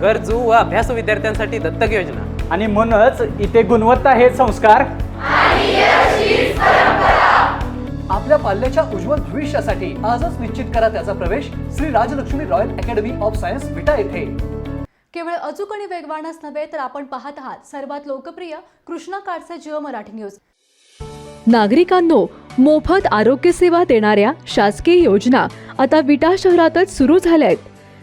गरजू व अभ्यासू विद्यार्थ्यांसाठी दत्तक योजना. आणि म्हणूनच इथे गुणवत्ता हे संस्कार. आपल्या पाल्याच्या उज्ज्वल भविष्यासाठी आजच निश्चित करा त्याचा प्रवेश Shri Rajlakshmi royal academy of science Vita येथे. केवळ अचूक आणि वेगवानच नव्हे तर आपण पाहत आहात सर्वात लोकप्रिय कृष्णा काळचे जिओ मराठी न्यूज. नागरिकांनो मोफत आरोग्य सेवा देणाऱ्या शासकीय योजना आता विटा शहरातच सुरू झाल्या आहेत.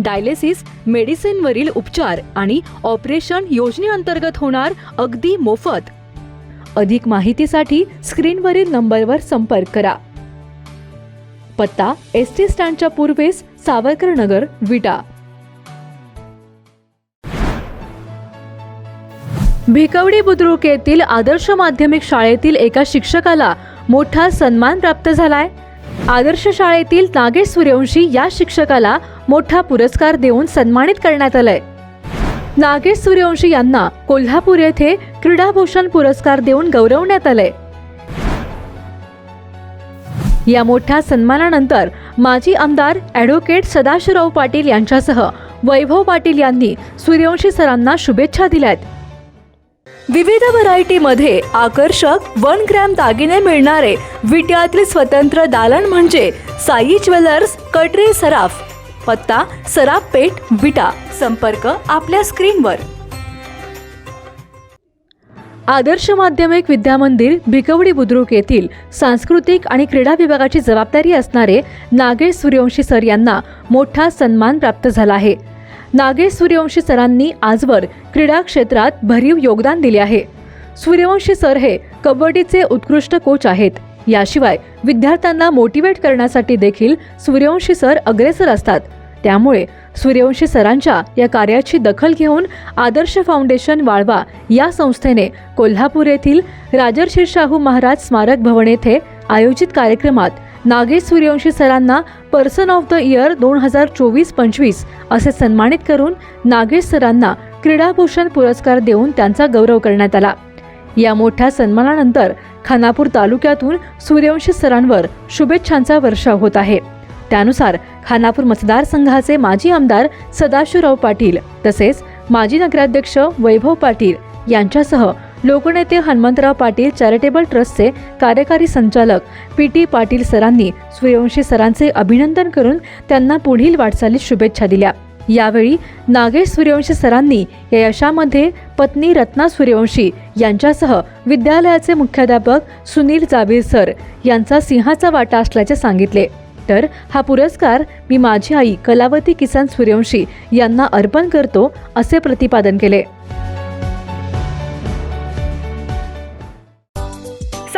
dialysis मेडिसिनवरील उपचार आणि ऑपरेशन योजनेअंतर्गत होणार अगदी मोफत. अधिक माहितीसाठी स्क्रीनवरील नंबरवर संपर्क करा. पत्ता एस टी स्टँडच्या पूर्वेस सावरकर नगर विटा. भिकवडी बुद्रुक येथील आदर्श माध्यमिक शाळेतील एका शिक्षकाला मोठा सन्मान प्राप्त झालाय. आदर्श शाळेतील नागेश सूर्यवंशी या शिक्षकाला मोठा पुरस्कार देऊन सन्मानित करण्यात आलाय. नागेश सूर्यवंशी यांना कोल्हापूर येथे क्रीडाभूषण पुरस्कार देऊन गौरवण्यात आलंय. या मोठ्या सन्मानानंतर माजी आमदार ॲडव्होकेट सदाशिवराव पाटील यांच्यासह वैभव पाटील यांनी सूर्यवंशी सरांना शुभेच्छा दिल्यात. विविध व्हरायटीमध्ये आकर्षक वन ग्रॅम दागिने मिळणारे विट्यातील स्वतंत्र दालन म्हणजे साई ज्वेलर्स कटरे सराफ पत्ता सराफ पेठ विटा. संपर्क आपल्या स्क्रीनवर. आदर्श माध्यमिक विद्यामंदिर भिकवडी बुद्रुक येथील सांस्कृतिक आणि क्रीडा विभागाची जबाबदारी असणारे नागेश सूर्यवंशी सर यांना मोठा सन्मान प्राप्त झाला आहे. नागेश सूर्यवंशी सरांनी आजवर क्रीडा क्षेत्रात भरीव योगदान दिले आहे. सूर्यवंशी सर हे कबड्डीचे उत्कृष्ट कोच आहेत. याशिवाय विद्यार्थ्यांना मोटिवेट करण्यासाठी देखील सूर्यवंशी सर अग्रेसर असतात. त्यामुळे सूर्यवंशी सरांच्या या कार्याची दखल घेऊन आदर्श फाउंडेशन वाळवा या संस्थेने कोल्हापूर येथील राजर्षी शाहू महाराज स्मारक भवन येथे आयोजित कार्यक्रमात नागेश सूर्यवंशी सरांना पर्सन ऑफ द इयर दोन हजार चोवीस पंचवीस असे सन्मानित करून नागेश सरांना क्रीडाभूषण पुरस्कार देऊन त्यांचा गौरव करण्यात आला. या मोठ्या सन्मानानंतर खानापूर तालुक्यातून सूर्यवंशी सरांवर शुभेच्छांचा वर्षाव होत आहे. त्यानुसार खानापूर मतदारसंघाचे माजी आमदार सदाशिवराव पाटील तसेच माजी नगराध्यक्ष वैभव पाटील यांच्यासह लोकनेते हनुमंतराव पाटील चॅरिटेबल ट्रस्टचे कार्यकारी संचालक पी टी पाटील सरांनी सूर्यवंशी सरांचे अभिनंदन करून त्यांना पुढील वाटचालीत शुभेच्छा दिल्या. यावेळी नागेश सूर्यवंशी सरांनी या यशामध्ये पत्नी रत्ना सूर्यवंशी यांच्यासह विद्यालयाचे मुख्याध्यापक सुनील जाबीर सर यांचा सिंहाचा वाटा असल्याचे सांगितले. तर हा पुरस्कार मी माझी आई कलावती किसान सूर्यवंशी यांना अर्पण करतो असे प्रतिपादन केले.